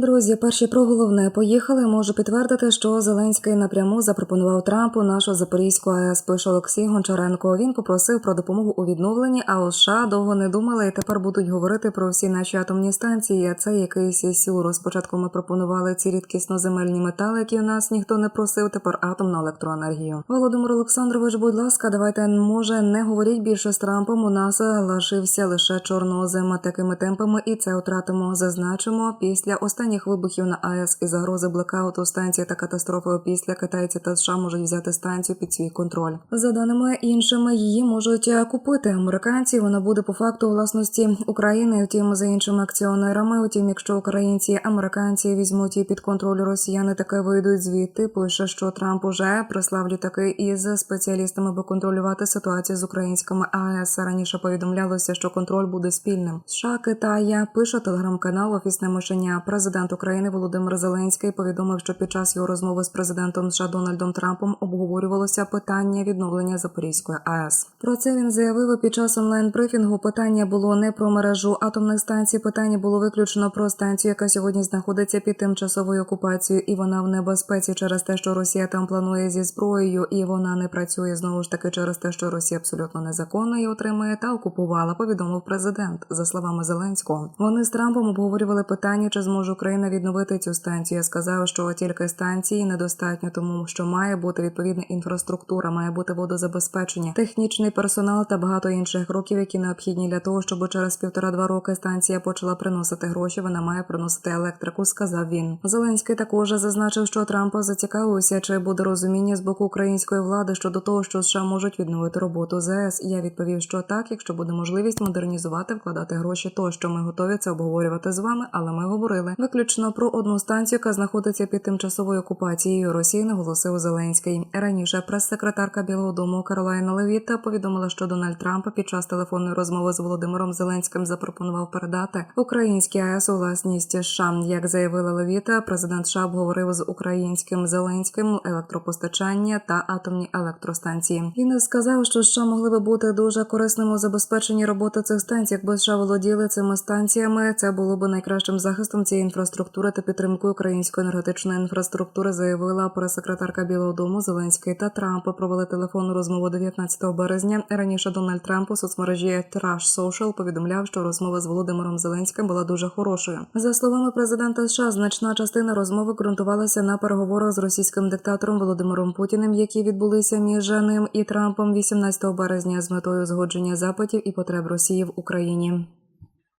Друзі, перші про головне поїхали. Можу підтвердити, що Зеленський напряму запропонував Трампу нашу Запорізьку АЕС. Пише Олексій Гончаренко. Він попросив про допомогу у відновленні. А у США довго не думали і тепер будуть говорити про всі наші атомні станції. А Це якийсь сюр. Спочатку ми пропонували ці рідкісноземельні метали, які у нас ніхто не просив. Тепер атомну електроенергію. Володимир Олександрович, будь ласка, давайте може не говоріть більше з Трампом. У нас лишився лише чорнозем. Такими темпами, і це втратимо. Зазначимо після останніх вибухів на АЕС і загрози блекауту станції та катастрофи після китайці та США можуть взяти станцію під свій контроль. За даними іншими, її можуть е, купити американці. Вона буде по факту власності України. Втім, за іншими акціонерами. Втім, якщо українці, американці візьмуть її під контроль росіяни, таки вийдуть звідти. Пише, що Трамп уже прислав літаки із спеціалістами, аби контролювати ситуацію з українськими АЕС. Раніше повідомлялося, що контроль буде спільним. США Китая пише телеграм-канал Офісне мишення. Президент України Володимир Зеленський повідомив, що під час його розмови з президентом США Дональдом Трампом обговорювалося питання відновлення Запорізької АЕС. Про це він заявив під час онлайн-брифінгу. Питання було не про мережу атомних станцій. Питання було виключно про станцію, яка сьогодні знаходиться під тимчасовою окупацією, і вона в небезпеці через те, що Росія там планує зі зброєю, і вона не працює знову ж таки через те, що Росія абсолютно незаконно її отримує та окупувала. Повідомив президент за словами Зеленського. Вони з Трампом обговорювали питання, чи зможе Україна відновити цю станцію. Я сказав, що тільки станції недостатньо, тому що має бути відповідна інфраструктура, має бути водозабезпечення, технічний персонал та багато інших кроків, які необхідні для того, щоб через півтора-два роки станція почала приносити гроші. Вона має приносити електрику. Сказав він. Зеленський також зазначив, що Трамп зацікавився, чи буде розуміння з боку української влади щодо того, що США можуть відновити роботу ЗС. Я відповів, що так, якщо буде можливість модернізувати, вкладати гроші, то що ми готові це обговорювати з вами, але ми говорили виключно про одну станцію, яка знаходиться під тимчасовою окупацією Росії, наголосив Зеленський. Раніше прес-секретарка Білого Дому Каролайна Левіта повідомила, що Дональд Трамп під час телефонної розмови з Володимиром Зеленським запропонував передати українські АЕС у власність США. Як заявила Левіта, президент США обговорив з українським Зеленським електропостачання та атомні електростанції. Він сказав, що США могли би бути дуже корисними у забезпеченні роботи цих станцій. Якби США володіли цими станціями, це було б найкращим захистом цієї інфраструктури та підтримкою української енергетичної інфраструктури, заявила прес-секретарка Білого Дому Зеленський та Трамп провели телефонну розмову 19 березня. Раніше Дональд Трамп у соцмережі Trash Social повідомляв, що розмова з Володимиром Зеленським була дуже хорошою. За словами президента США, значна частина розмови ґрунтувалася на переговорах з російським диктатором Володимиром Путіним, які відбулися між ним і Трампом 18 березня з метою узгодження запитів і потреб Росії в Україні.